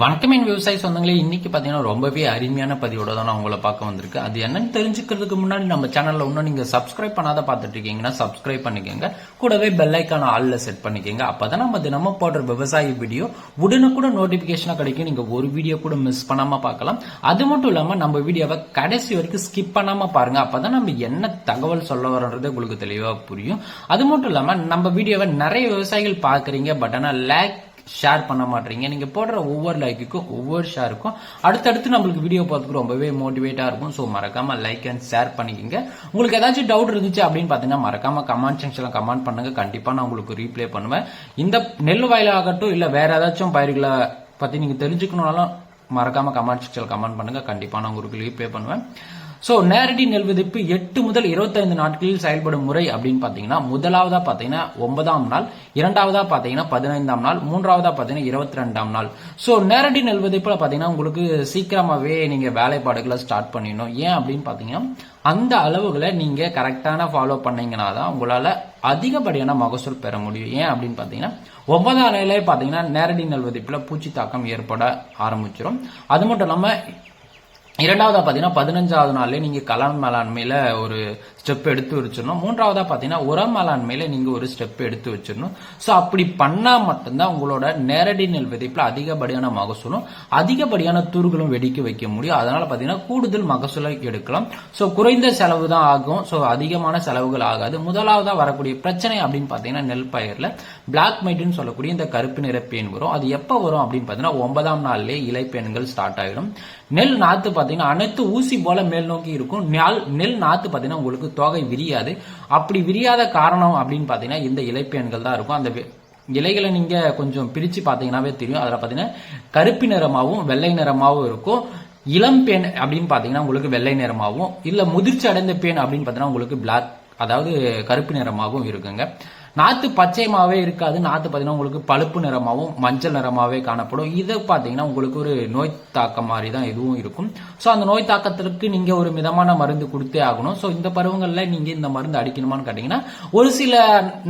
வணக்கம் என் விவசாய சொந்தங்களே இன்னைக்கு பாத்தீங்கன்னா ரொம்பவே அருமையான பதிவோட தான் நான் உங்களை பார்க்க வந்திருக்கு. அது என்னன்னு தெரிஞ்சுக்கிறதுக்கு முன்னாடி நம்ம சேனல்ல இன்னும் நீங்க சப்ஸ்கிரைப் பண்ணாத பார்த்துட்டு இருக்கீங்கன்னா சப்ஸ்கிரைப் பண்ணிக்கோங்க. கூடவே பெல் ஐக்கான செட் பண்ணிக்கோங்க. அப்பதான் நம்ம தினமும் போடுற விவசாய வீடியோ உடனுக்குடன் நோட்டிபிகேஷனா கிடைக்கும். நீங்க ஒரு வீடியோ கூட மிஸ் பண்ணாம பார்க்கலாம். அது மட்டும் இல்லாம நம்ம வீடியோவை கடைசி வரைக்கும் ஸ்கிப் பண்ணாம பாருங்க. அப்பதான் நம்ம என்ன தகவல் சொல்ல வரோன்றது உங்களுக்கு தெளிவா புரியும். அது மட்டும் இல்லாம நம்ம வீடியோவை நிறைய விவசாயிகள் பாக்குறீங்க பட் ஆனா லேக் ஷேர் பண்ண மாட்டீங்க. நீங்கள் போடுற ஒவ்வொரு லைக்குக்கும் ஒவ்வொரு ஷேருக்கும் அடுத்தடுத்து நம்மளுக்கு வீடியோ பார்த்துக்கு ரொம்பவே மோட்டிவேட்டாக இருக்கும். ஸோ மறக்காமல் லைக் அண்ட் ஷேர் பண்ணிக்கோங்க. உங்களுக்கு ஏதாச்சும் டவுட் இருந்துச்சு அப்படின்னு பார்த்தீங்கன்னா மறக்காம கமெண்ட் செக்ஷனில் கமெண்ட் பண்ணுங்க. கண்டிப்பாக நான் உங்களுக்கு ரீப்ளே பண்ணுவேன். இந்த நெல் வயலாகட்டும் இல்லை வேற ஏதாச்சும் பயிர்களை பற்றி நீங்கள் தெரிஞ்சுக்கணும்னாலும் மறக்காம கமெண்ட் செக்ஷனில் கமெண்ட் பண்ணுங்கள் கண்டிப்பாக நான் உங்களுக்கு ரீப்ளே பண்ணுவேன். ஸோ நேரடி நெல் விதைப்பு எட்டு முதல் 25 நாட்களில் செயல்படும் முறை அப்படின்னு பார்த்தீங்கன்னா முதலாவதா பார்த்தீங்கன்னா ஒன்பதாம் நாள் இரண்டாவதா பார்த்தீங்கன்னா பதினைந்தாம் நாள் மூன்றாவதா பார்த்தீங்கன்னா இருபத்தி ரெண்டாம் நாள். ஸோ நேரடி நெல் விதைப்புல பார்த்தீங்கன்னா உங்களுக்கு சீக்கிரமாவே நீங்க வேலைப்பாடுகளை ஸ்டார்ட் பண்ணிடணும். ஏன் அப்படின்னு பார்த்தீங்கன்னா அந்த அளவுகளை நீங்க கரெக்டான ஃபாலோ பண்ணீங்கன்னா தான் உங்களால அதிகப்படியான மகசூல் பெற முடியும். ஏன் அப்படின்னு பார்த்தீங்கன்னா ஒன்பதாம் நிலையிலே பார்த்தீங்கன்னா நேரடி நெல் விதைப்புல பூச்சி தாக்கம் ஏற்பட ஆரம்பிச்சிடும் அது மட்டும் இல்லாமல் இரண்டாவதாக பாத்தீங்கன்னா பதினஞ்சாவது நாள்லேயே நீங்க கலாம் மேலாண்மையில ஒரு ஸ்டெப் எடுத்து வச்சிடணும். மூன்றாவதா பார்த்தீங்கன்னா உரம் மேலாண்மையில நீங்க ஒரு ஸ்டெப் எடுத்து வச்சிடணும். ஸோ அப்படி பண்ணா மட்டும்தான் உங்களோட நேரடி நெல் விதைப்புல அதிகப்படியான மகசூலும் அதிகப்படியான தூர்களும் வெடிக்க வைக்க முடியும். அதனால பார்த்தீங்கன்னா கூடுதல் மகசூலை எடுக்கலாம். ஸோ குறைந்த செலவு தான் ஆகும். ஸோ அதிகமான செலவுகள் ஆகாது. முதலாவதா வரக்கூடிய பிரச்சனை அப்படின்னு பார்த்தீங்கன்னா நெல் பயிரில் பிளாக் மைட்னு சொல்லக்கூடிய இந்த கருப்பு நிற பேன் வரும். அது எப்போ வரும் அப்படின்னு பார்த்தீங்கன்னா ஒன்பதாம் நாள்லேயே இலைப்பேன்கள் ஸ்டார்ட் ஆகிடும் நெல் நாத்து பார்த்தீங்கன்னா அனைத்து ஊசி போல மேல் நோக்கி இருக்கும். நெல் நாத்து பார்த்தீங்கன்னா உங்களுக்கு தொகை விரியாது. அப்படி விரியாத காரணம் அப்படின்னு பார்த்தீங்கன்னா இந்த இலைப்பேன்கள் தான் இருக்கும். அந்த இலைகளை நீங்கள் கொஞ்சம் பிரித்து பார்த்தீங்கன்னாவே தெரியும். அதில் பார்த்தீங்கன்னா கருப்பு நிறமாவும் வெள்ளை நிறமாகவும் இருக்கும். இளம் பேன் அப்படின்னு பார்த்தீங்கன்னா உங்களுக்கு வெள்ளை நிறமாவும். இல்லை முதிர்ச்சி அடைந்த பேன் அப்படின்னு பார்த்தீங்கன்னா உங்களுக்கு பிளாக் அதாவது கருப்பு நிறமாகவும் இருக்குங்க. நாற்று பச்சையமாகவே இருக்காது. நாற்று பார்த்தீங்கன்னா உங்களுக்கு பழுப்பு நிறமாகவும் மஞ்சள் நிறமாகவே காணப்படும். இது பார்த்தீங்கன்னா உங்களுக்கு ஒரு நோய் தாக்கம் மாதிரி தான் இதுவும் இருக்கும். ஸோ அந்த நோய் தாக்கத்திற்கு நீங்க ஒரு மிதமான மருந்து கொடுத்தே ஆகணும். ஸோ இந்த பருவங்களில் நீங்க இந்த மருந்து அடிக்கணுமான்னு கேட்டீங்கன்னா ஒரு சில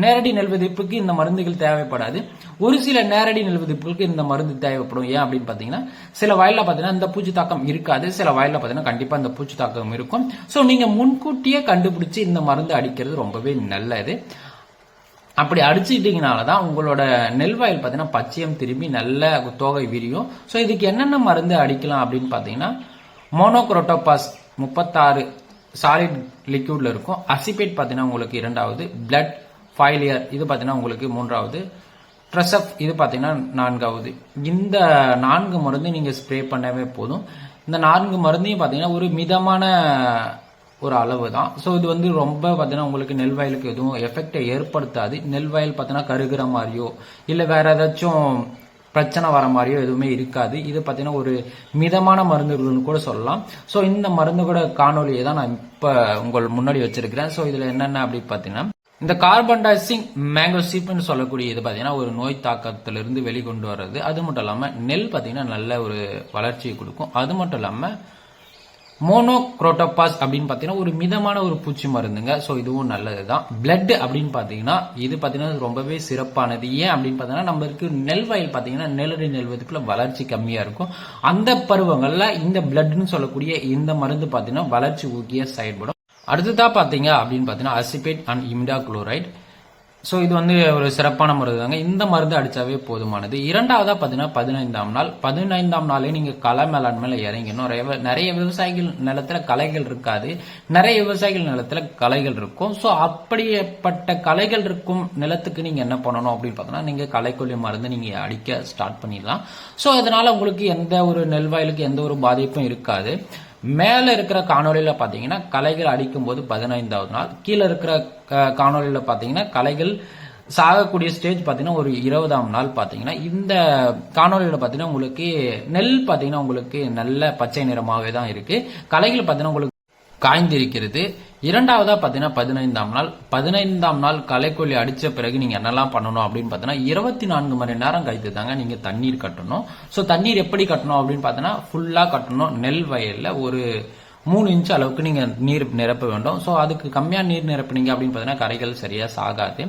நேரடி நெல் விதைப்புக்கு இந்த மருந்துகள் தேவைப்படாது. ஒரு சில நேரடி நெல் விதைப்புகளுக்கு இந்த மருந்து தேவைப்படும். ஏன் அப்படின்னு பார்த்தீங்கன்னா சில வயலில் பார்த்தீங்கன்னா இந்த பூச்சி தாக்கம் இருக்காது. சில வயலில் பார்த்தீங்கன்னா கண்டிப்பாக இந்த பூச்சி தாக்கம் இருக்கும். ஸோ நீங்க முன்கூட்டியே கண்டுபிடிச்சு இந்த மருந்து அடிக்கிறது ரொம்பவே நல்லது. அப்படி அடிச்சுக்கிட்டீங்கனால தான் உங்களோட நெல் வயல் பார்த்தீங்கன்னா பச்சையம் திரும்பி நல்ல தோகை விரியும். ஸோ இதுக்கு என்னென்ன மருந்து அடிக்கலாம் அப்படின்னு பார்த்தீங்கன்னா மோனோக்ரோட்டோபாஸ் முப்பத்தாறு சாலிட் லிக்யூடில் இருக்கும். அசிபேட் பார்த்தீங்கன்னா உங்களுக்கு இரண்டாவது பிளட் ஃபைலியர் இது பார்த்தீங்கன்னா உங்களுக்கு மூன்றாவது ட்ரெஸ்அப் இது பார்த்தீங்கன்னா நான்காவது. இந்த நான்கு மருந்து நீங்கள் ஸ்ப்ரே பண்ணவே போதும். இந்த நான்கு மருந்தையும் பார்த்தீங்கன்னா ஒரு மிதமான ஒரு அளவு தான் ஸோ இது வந்து ரொம்ப பார்த்தீங்கன்னா உங்களுக்கு நெல் வயலுக்கு எதுவும் எஃபெக்டை ஏற்படுத்தாது. நெல் வயல் பார்த்தீங்கன்னா கருகிற மாதிரியோ இல்லை வேற ஏதாச்சும் பிரச்சனை வர மாதிரியோ எதுவுமே இருக்காது. இது பார்த்தீங்கன்னா ஒரு மிதமான மருந்துகள்னு கூட சொல்லலாம். ஸோ இந்த மருந்து கூட காணொலியை தான் நான் இப்போ உங்கள் முன்னாடி வச்சிருக்கிறேன். ஸோ இதில் என்னென்ன அப்படி பார்த்தீங்கன்னா இந்த கார்பன் டைசிங் மேங்கோ சீப்னு சொல்லக்கூடிய இது பார்த்தீங்கன்னா ஒரு நோய் தாக்கத்திலிருந்து வெளிக்கொண்டு வர்றது. அது மட்டும் இல்லாமல் நெல் பார்த்தீங்கன்னா நல்ல ஒரு வளர்ச்சியை கொடுக்கும். அது மட்டும் இல்லாமல் மோனோக்ரோட்டோபாஸ் அப்படின்னு பார்த்தீங்கன்னா ஒரு மிதமான ஒரு பூச்சி மருந்துங்க. ஸோ இதுவும் நல்லது தான் பிளட் அப்படின்னு பார்த்தீங்கன்னா இது பார்த்தீங்கன்னா ரொம்பவே சிறப்பானது. ஏன் அப்படின்னு பார்த்தீங்கன்னா நம்மளுக்கு நெல் வயல் பார்த்தீங்கன்னா நெல்லடி நெல்வதுக்குள்ள வளர்ச்சி கம்மியாக இருக்கும். அந்த பருவங்களில் இந்த பிளட்னு சொல்லக்கூடிய இந்த மருந்து பார்த்தீங்கன்னா வளர்ச்சி ஊக்கிய செயல்படும். அடுத்ததாக பார்த்தீங்க அப்படின்னு பார்த்தீங்கன்னா அசிபேட் அண்ட் இம்டா குளோரைட் ஸோ இது வந்து ஒரு சிறப்பான மருந்து தாங்க இந்த மருந்து அடித்தாவே போதுமானது. இரண்டாவதா பார்த்தீங்கன்னா பதினைந்தாம் நாள். பதினைந்தாம் நாளே நீங்கள் களை மேலாண்மையில் இறங்கணும். நிறைய நிறைய விவசாயிகள் நிலத்துல கலைகள் இருக்காது. நிறைய விவசாயிகள் நிலத்தில் கலைகள் இருக்கும். ஸோ அப்படிப்பட்ட கலைகள் இருக்கும் நிலத்துக்கு நீங்கள் என்ன பண்ணணும் அப்படின்னு பார்த்தோன்னா நீங்கள் களைக்கொல்லி மருந்து நீங்கள் அடிக்க ஸ்டார்ட் பண்ணிடலாம். ஸோ அதனால உங்களுக்கு எந்த ஒரு நெல் வயலுக்கு எந்த ஒரு பாதிப்பும் இருக்காது. மேலே இருக்கிற காணொலியில் பார்த்தீங்கன்னா கலைகள் அடிக்கும் போது பதினைந்தாவது நாள் கீழே இருக்கிற க- பார்த்தீங்கன்னா கலைகள் களைகள் சாகக்கூடிய ஸ்டேஜ் பார்த்தீங்கன்னா ஒரு இருபதாம் நாள் பார்த்தீங்கன்னா இந்த காணொலியில் பார்த்தீங்கன்னா உங்களுக்கு நெல் பார்த்தீங்கன்னா உங்களுக்கு நல்ல பச்சை நிறமாகவே தான் இருக்குது களைகள் பார்த்தீங்கன்னா உங்களுக்கு காய்ந்திருக்கிறது. இரண்டாவதா பாத்தீங்கன்னா பதினைந்தாம் நாள். பதினைந்தாம் நாள் களைக்கொல்லி அடிச்ச பிறகு நீங்க என்னெல்லாம் பண்ணணும் அப்படின்னு பாத்தீங்கன்னா இருபத்தி நான்கு மணி நேரம் கழித்து தாங்க நீங்க தண்ணீர் கட்டணும். சோ தண்ணீர் எப்படி கட்டணும் அப்படின்னு பாத்தீங்கன்னா ஃபுல்லா கட்டணும். நெல் வயல்ல ஒரு மூணு இன்ச்சு அளவுக்கு நீங்க நீர் நிரப்ப வேண்டும். ஸோ அதுக்கு கம்மியா நீர் நிரப்புனீங்க அப்படின்னு பார்த்தீங்கன்னா கரைகள் சரியா சாகாது.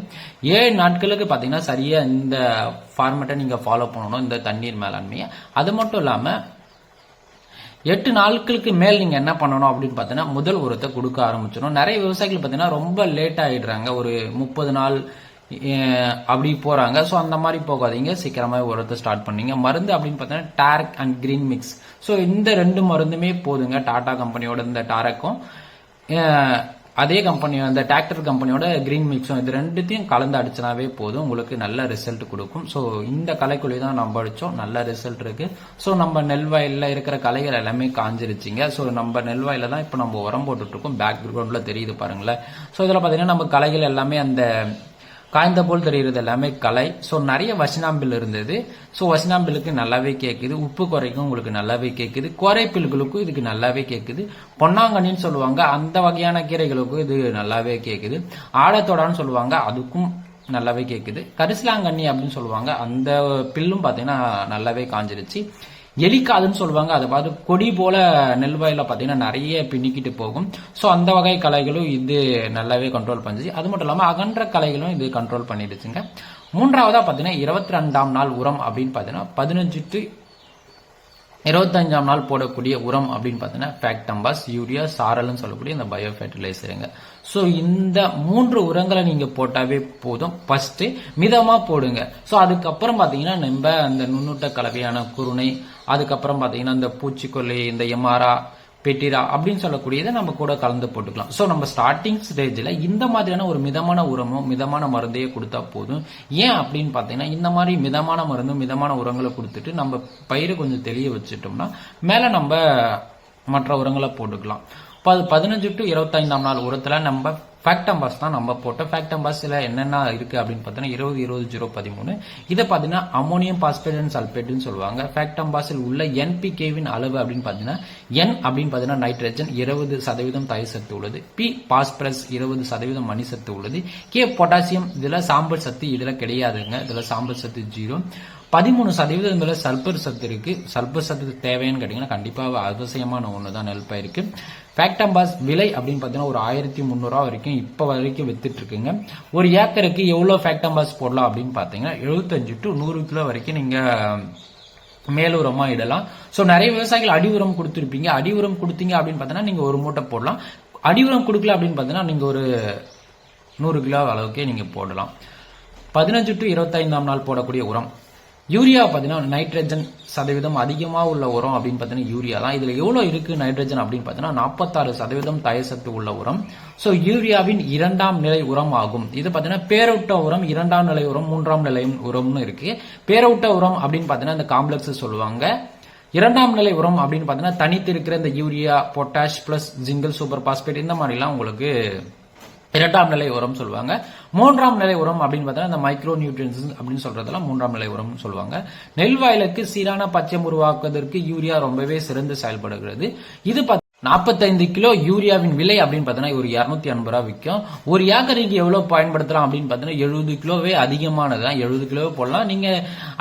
ஏழு நாட்களுக்கு பார்த்தீங்கன்னா சரியா இந்த ஃபார்மேட்டை நீங்க ஃபாலோ பண்ணணும் இந்த தண்ணீர் மேலாண்மையை. அது மட்டும் இல்லாம எட்டு நாட்களுக்கு மேல் நீங்க என்ன பண்ணணும் அப்படின்னு பார்த்தீங்கன்னா முதல் உரத்தை கொடுக்க ஆரம்பிச்சிடும் நிறைய விவசாயிகள் பார்த்தீங்கன்னா ரொம்ப லேட் ஆயிடுறாங்க. ஒரு முப்பது நாள் அப்படி போறாங்க. ஸோ அந்த மாதிரி போகாதீங்க. சீக்கிரமாக உரத்தை ஸ்டார்ட் பண்ணீங்க. மருந்து அப்படின்னு பார்த்தீங்கன்னா டாரக் அண்ட் கிரீன் மிக்ஸ் ஸோ இந்த ரெண்டு மருந்துமே போதுங்க. டாடா கம்பெனியோட இந்த டாரக்கும் அதே கம்பெனி அந்த டிராக்டர் கம்பெனியோட கிரீன் மிக்ஸும் இது ரெண்டுத்தையும் கலந்து அடிச்சனாவே போதும். உங்களுக்கு நல்ல ரிசல்ட் கொடுக்கும். ஸோ இந்த கலைக்குழி தான் நம்ம அடித்தோம் நல்ல ரிசல்ட் இருக்கு. ஸோ நம்ம நெல் வயலில் இருக்கிற கலைகள் எல்லாமே காஞ்சிருச்சிங்க. ஸோ நம்ம நெல் வயலில் தான் இப்போ நம்ம உரம் போட்டுட்டு இருக்கோம். பேக்ரவுண்ட்ல தெரியுது பாருங்களேன். ஸோ இதில் பார்த்தீங்கன்னா நம்ம கலைகள் எல்லாமே அந்த காய்ந்த போல் தெரிகிறது எல்லாமே கலை ஸோ நிறைய வசனாம்பில் இருந்தது. ஸோ வசனாம்பிலுக்கு நல்லாவே கேட்குது உப்பு குறைக்கும் உங்களுக்கு நல்லாவே கேட்குது குறைப்பில்களுக்கும் இதுக்கு நல்லாவே கேட்குது பொன்னாங்கண்ணின்னு சொல்லுவாங்க. அந்த வகையான கீரைகளுக்கும் இது நல்லாவே கேட்குது ஆழத்தோடான்னு சொல்லுவாங்க. அதுக்கும் நல்லாவே கேட்குது கரிசலாங்கண்ணி அப்படின்னு சொல்லுவாங்க. அந்த பில்லும் பார்த்தீங்கன்னா நல்லாவே காஞ்சிருச்சு. எலிக்காதுன்னு சொல்லுவாங்க. அதை பார்த்து கொடி போல நெல் வயலில் பார்த்தீங்கன்னா நிறைய பின்னிக்கிட்டு போகும். ஸோ அந்த வகை கலைகளும் இது நல்லாவே கண்ட்ரோல் பண்ணுச்சு. அது மட்டும் இல்லாமல் அகன்ற கலைகளும் இது கண்ட்ரோல் பண்ணிடுச்சுங்க. மூன்றாவதா பார்த்தீங்கன்னா இருபத்தி ரெண்டாம் நாள் உரம் அப்படின்னு பார்த்தீங்கன்னா பதினஞ்சு டு இருபத்தஞ்சாம் நாள் போடக்கூடிய உரம் அப்படின்னு பார்த்தீங்கன்னா ஃபேக்டம்பாஸ் யூரியா சாரல்னு சொல்லக்கூடிய இந்த பயோ ஃபெர்டிலைசருங்க ஸோ இந்த மூன்று உரங்களை நீங்க போட்டாவே போதும். ஃபஸ்ட்டு மிதமா போடுங்க. ஸோ அதுக்கப்புறம் பார்த்தீங்கன்னா நம்ம அந்த நுண்ணூட்ட கலவையான குருணை அதுக்கப்புறம் பார்த்தீங்கன்னா இந்த பூச்சிக்கொல்லி இந்த எம்ஆர்ஆ பெட்டிரா அப்படின்னு சொல்லக்கூடியதை நம்ம கூட கலந்து போட்டுக்கலாம். ஸோ நம்ம ஸ்டார்டிங் ஸ்டேஜில் இந்த மாதிரியான ஒரு மிதமான உரமும் மிதமான மருந்தையே கொடுத்தா போதும். ஏன் அப்படின்னு பார்த்தீங்கன்னா இந்த மாதிரி மிதமான மருந்தும் மிதமான உரங்களை கொடுத்துட்டு நம்ம பயிரை கொஞ்சம் தெளிய வச்சுட்டோம்னா மேலே நம்ம மற்ற உரங்களை போட்டுக்கலாம். இப்போ அது பதினஞ்சு டு இருபத்தைந்தாம் நாள் உரத்தில் நம்ம ஃபேக்டம்பாஸ் தான் நம்ம போட்டோம் ஃபேக்டம்பாஸில் என்னென்ன இருக்குது அப்படின்னு பார்த்தோன்னா இருபது இருபது ஜீரோ பதிமூணு. இதை பார்த்தீங்கன்னா அமோனியம் பாஸ்பேட் அண்ட் சல்பேட்னு சொல்லுவாங்க. ஃபேக்டம்பாஸில் உள்ள என்பிகேவின் அளவு அப்படின்னு பார்த்தீங்கன்னா என் அப்படின்னு பார்த்தீங்கன்னா நைட்ரஜன் இருபது சதவீதம் தயிர் சத்து உள்ளது. பி பாஸ்பரஸ் இருபது சதவீதம் மணி சத்து உள்ளது. கே பொட்டாசியம் இதில் சாம்பல் சத்து இதில் கிடையாதுங்க. இதில் சாம்பல் சத்து ஜீரோ. பதிமூணு சதவீதம் சல்பர் சத்து இருக்கு. சல்பர் சத்து தேவைன்னு கேட்டிங்கன்னா கண்டிப்பாக அவசியமான ஒன்று தான் நெல் பயிருக்கு ஃபேக்டம்பாஸ் விலை அப்படின்னு பார்த்தீங்கன்னா ஒரு ஆயிரத்தி முந்நூறுரூவா வரைக்கும் இப்போ வரைக்கும் வித்துட்டு இருக்குங்க. ஒரு ஏக்கருக்கு எவ்வளோ ஃபேக்டம்பாஸ் போடலாம் அப்படின்னு பார்த்தீங்கன்னா எழுபத்தஞ்சு டு நூறு கிலோ வரைக்கும் நீங்கள் மேலுரமாக இடலாம். ஸோ நிறைய விவசாயிகள் அடி உரம் கொடுத்துருப்பீங்க. அடி உரம் கொடுத்தீங்க அப்படின்னு பார்த்தீங்கன்னா நீங்கள் ஒரு மூட்டை போடலாம். அடி உரம் கொடுக்கல அப்படின்னு பார்த்தீங்கன்னா நீங்கள் ஒரு நூறு கிலோ அளவுக்கே நீங்கள் போடலாம். பதினஞ்சு டு இருபத்தைந்தாம் நாள் போடக்கூடிய உரம். யூரியா பார்த்தீங்கன்னா நைட்ரஜன் சதவீதம் அதிகமாக உள்ள உரம் அப்படின்னு பார்த்தீங்கன்னா யூரியா தான். இதில் எவ்வளோ இருக்கு நைட்ரஜன் அப்படின்னு பார்த்தீங்கன்னா நாற்பத்தாறு சதவீதம் தயசத்து உள்ள உரம். ஸோ யூரியாவின் இரண்டாம் நிலை உரம் ஆகும். இது பார்த்தீங்கன்னா பேரவுட்ட உரம் இரண்டாம் நிலை உரம் மூன்றாம் நிலை உரம்னு இருக்கு. பேரவுட்ட உரம் அப்படின்னு பார்த்தீங்கன்னா இந்த காம்ப்ளெக்ஸ் சொல்லுவாங்க. இரண்டாம் நிலை உரம் அப்படின்னு பார்த்தீங்கன்னா தனித்து இருக்கிற இந்த யூரியா பொட்டாஷ் பிளஸ் ஜிங்கிள் சூப்பர் பாஸ்பேட் இந்த மாதிரிலாம் உங்களுக்கு இரண்டாம் நிலை உரம் சொல்லுவாங்க. மூன்றாம் நிலை உரம் அப்படின்னு பார்த்தா இந்த மைக்ரோ நியூட்ரியன்ஸ் அப்படின்னு சொல்றதெல்லாம் மூன்றாம் நிலை உரம்னு சொல்லுவாங்க. நெல் வயலுக்கு சீரான பச்சை உருவாக்குவதற்கு யூரியா ரொம்பவே சிறந்து செயல்படுகிறது. இது நாற்பத்தைந்து கிலோ யூரியாவின் விலை அப்படின்னு பார்த்தீங்கன்னா ஒரு இரநூத்தி ஐம்பது ரூபா விற்கும். ஒரு ஏக்கருக்கு எவ்வளவு பயன்படுத்தலாம் அப்படின்னு பார்த்தீங்கன்னா எழுபது கிலோவே அதிகமானது தான் எழுபது கிலோவே போடலாம். நீங்க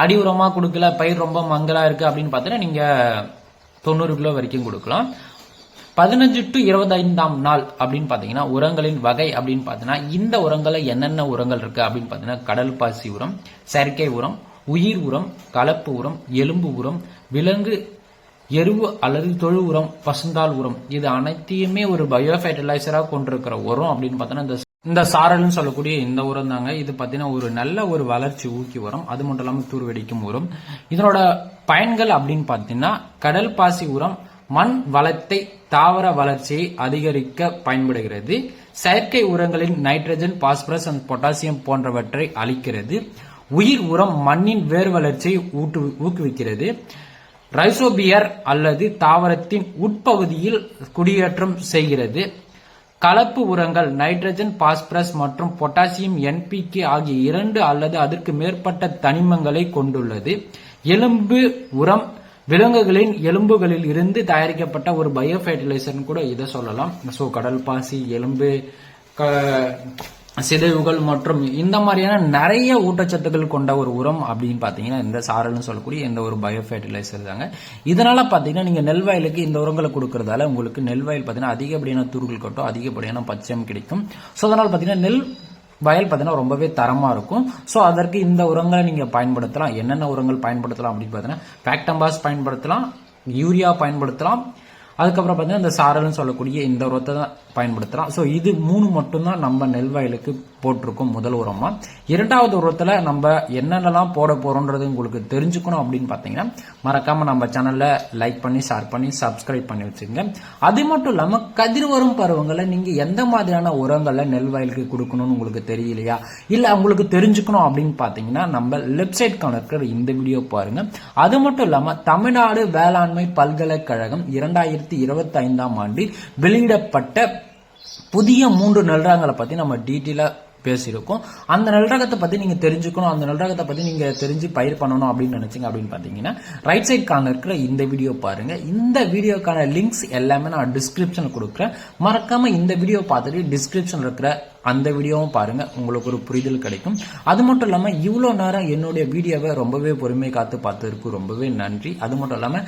அடி உரமா கொடுக்கல பயிர் ரொம்ப மங்கலா இருக்கு அப்படின்னு பார்த்தீங்கன்னா நீங்க தொண்ணூறு கிலோ வரைக்கும் கொடுக்கலாம். பதினஞ்சு டு இருபத்தைந்தாம் நாள் அப்படின்னு பார்த்தீங்கன்னா உரங்களின் வகை அப்படின்னு பார்த்தீங்கன்னா இந்த உரங்களை என்னென்ன உரங்கள் இருக்கு அப்படின்னு பார்த்தீங்கன்னா கடல் பாசி உரம் செயற்கை உரம் உயிர் உரம் கலப்பு உரம் எலும்பு உரம் விலங்கு எருவு அல்லது தொழு உரம் பசுந்தாள் உரம். இது அனைத்தையுமே ஒரு பயோ ஃபெர்டிலைசரா கொண்டிருக்கிற உரம் அப்படின்னு பார்த்தோன்னா இந்த இந்த சாரல்னு சொல்லக்கூடிய இந்த உரம் தாங்க. இது பார்த்தீங்கன்னா ஒரு நல்ல ஒரு வளர்ச்சி ஊக்கி உரம். அது மட்டும் இல்லாமல் தூர் வெடிக்கும் உரம். இதனோட பயன்கள் அப்படின்னு பார்த்தீங்கன்னா கடல் பாசி உரம் மண் வளத்தை தாவர வளர்ச்சியை அதிகரிக்க பயன்படுகிறது. செயற்கை உரங்களின் நைட்ரஜன் பாஸ்பரஸ் அண்ட் பொட்டாசியம் போன்றவற்றை அளிக்கிறது உயிர் உரம் மண்ணின் வேர் வளர்ச்சியை ஊட்டு ஊக்குவிக்கிறது. ரைசோபியர் அல்லது தாவரத்தின் உட்பகுதியில் குடியேற்றம் செய்கிறது. கலப்பு உரங்கள் நைட்ரஜன் பாஸ்பரஸ் மற்றும் பொட்டாசியம் என்பிகே ஆகிய இரண்டு அல்லது அதற்கு மேற்பட்ட தனிமங்களை கொண்டுள்ளது. எலும்பு உரம் விலங்குகளின் எலும்புகளில் இருந்து தயாரிக்கப்பட்ட ஒரு பயோ ஃபெர்டிலைசர்னு கூட இதை சொல்லலாம். ஸோ கடல் பாசி எலும்பு க- சிதைவுகள் மற்றும் இந்த மாதிரியான நிறைய ஊட்டச்சத்துக்கள் கொண்ட ஒரு உரம் அப்படின்னு பார்த்தீங்கன்னா இந்த சாரல்னு சொல்லக்கூடிய இந்த ஒரு பயோ ஃபெர்டிலைசர் தாங்க. இதனால பார்த்தீங்கன்னா நீங்கள் நெல் வயலுக்கு இந்த உரங்களை கொடுக்கறதால உங்களுக்கு நெல் வயல் பார்த்தீங்கன்னா அதிகப்படியான தூர்கள் கட்டும் அதிகப்படியான பச்சையம் கிடைக்கும். ஸோ அதனால் பார்த்தீங்கன்னா நெல் வயல் பார்த்தீங்கன்னா ரொம்பவே தரமாக இருக்கும். ஸோ அதற்கு இந்த உரங்களை நீங்கள் பயன்படுத்தலாம். என்னென்ன உரங்கள் பயன்படுத்தலாம் அப்படின்னு பார்த்தீங்கன்னா ஃபேக்டம்பாஸ் பயன்படுத்தலாம் யூரியா பயன்படுத்தலாம். அதுக்கப்புறம் பார்த்தீங்கன்னா இந்த சாரல்னு சொல்லக்கூடிய இந்த உரத்தை தான் பயன்படுத்தலாம். ஸோ இது மூணு மட்டும்தான் நம்ம நெல் வயலுக்கு போட்டிருக்கோம் முதல் உரமா? இரண்டாவது உரத்துல நம்ம என்னென்னலாம் போட போறோன்றது உங்களுக்கு தெரிஞ்சுக்கணும் அப்படின்னு பார்த்தீங்கன்னா மறக்காம நம்ம சேனல்ல லைக் பண்ணி ஷேர் பண்ணி சப்ஸ்கிரைப் பண்ணி வச்சுங்க அது மட்டும் இல்லாம கதிர் வரும் பருவங்களை நீங்க எந்த மாதிரியான உரங்களை நெல் வயலுக்கு கொடுக்கணும்னு உங்களுக்கு தெரியலையா? இல்ல உங்களுக்கு தெரிஞ்சுக்கணும் அப்படின்னு பார்த்தீங்கன்னா நம்ம லெஃப்ட் சைட் இந்த வீடியோ பாருங்க. அது மட்டும் இல்லாம தமிழ்நாடு வேளாண்மை பல்கலைக்கழகம் இரண்டாயிரத்தி இருபத்தி ஐந்தாம் ஆண்டு வெளியிடப்பட்ட புதிய மூன்று நெல்ரகங்களை பத்தி நம்ம டீட்டெயிலா பேசியிருக்கோம். அந்த நல்ரகத்தை பற்றி நீங்கள் தெரிஞ்சுக்கணும். அந்த நல்ரகத்தை பற்றி நீங்கள் தெரிஞ்சு பயிர் பண்ணணும் அப்படின்னு நினச்சிங்க அப்படின்னு பார்த்தீங்கன்னா ரைட் சைட் கார்னர் இருக்கிற இந்த வீடியோ பாருங்கள் இந்த வீடியோக்கான லிங்க்ஸ் எல்லாமே நான் டிஸ்கிரிப்ஷன் கொடுக்குறேன். மறக்காமல் இந்த வீடியோ பார்த்துட்டு டிஸ்கிரிப்ஷன் இருக்கிற அந்த வீடியோவும் பாருங்க. உங்களுக்கு ஒரு புரிதல் கிடைக்கும். அது மட்டும் இல்லாமல் இவ்வளோ நேரம் என்னுடைய வீடியோவை ரொம்பவே பொறுமை காத்து பார்த்துருக்கு ரொம்பவே நன்றி. அது மட்டும் இல்லாமல்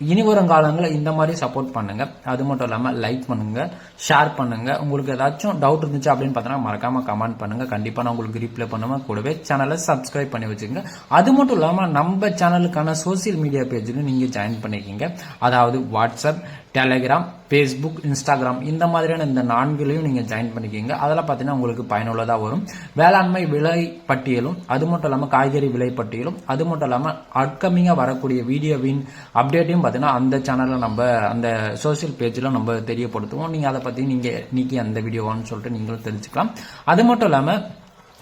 இனி வரும் காலங்களில் இந்த மாதிரி சப்போர்ட் பண்ணுங்க. அது மட்டும் இல்லாமல் லைக் பண்ணுங்க ஷேர் பண்ணுங்க. உங்களுக்கு ஏதாச்சும் டவுட் இருந்துச்சு அப்படின்னு பார்த்தோன்னா மறக்காம கமெண்ட் பண்ணுங்க. கண்டிப்பாக நான் உங்களுக்கு ரிப்ளை பண்ணுவேன். கூடவே சேனலை சப்ஸ்கிரைப் பண்ணி வச்சுக்கோங்க. அது மட்டும் இல்லாமல் நம்ம சேனலுக்கான சோசியல் மீடியா பேஜுக்கு நீங்கள் ஜாயின் பண்ணிக்கிங்க. அதாவது வாட்ஸ்அப் டெலிகிராம் ஃபேஸ்புக் இன்ஸ்டாகிராம் இந்த மாதிரியான இந்த நான்குலையும் நீங்கள் ஜாயின் பண்ணிக்கிங்க. அதெல்லாம் பார்த்தீங்கன்னா உங்களுக்கு பயனுள்ளதாக வரும். வேளாண்மை விலை பட்டியலும் அது மட்டும் இல்லாமல் காய்கறி விலை பட்டியலும் அது மட்டும் இல்லாமல் அட்கமிங்காக வரக்கூடிய வீடியோவின் அப்டேட்டையும் பார்த்தீங்கன்னா அந்த சேனலில் நம்ம அந்த சோசியல் பேஜில் நம்ம தெரியப்படுத்துவோம். நீங்கள் அதை பற்றி நீங்கள் நீக்கி அந்த வீடியோவான்னு சொல்லிட்டு நீங்களும் தெரிஞ்சுக்கலாம். அது மட்டும் இல்லாமல்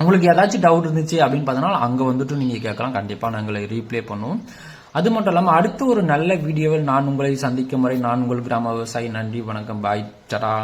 உங்களுக்கு ஏதாச்சும் டவுட் இருந்துச்சு அப்படின்னு பார்த்தீங்கன்னா அங்கே வந்துட்டு நீங்கள் கேட்கலாம். கண்டிப்பாக நாங்கள் ரீப்ளே பண்ணுவோம். அது மட்டும் இல்லாமல் அடுத்த ஒரு நல்ல வீடியோவில் நான் உங்களை சந்திக்கும் வரை நான் உங்கள் கிராம விவசாயி. நன்றி வணக்கம் பாய் டடா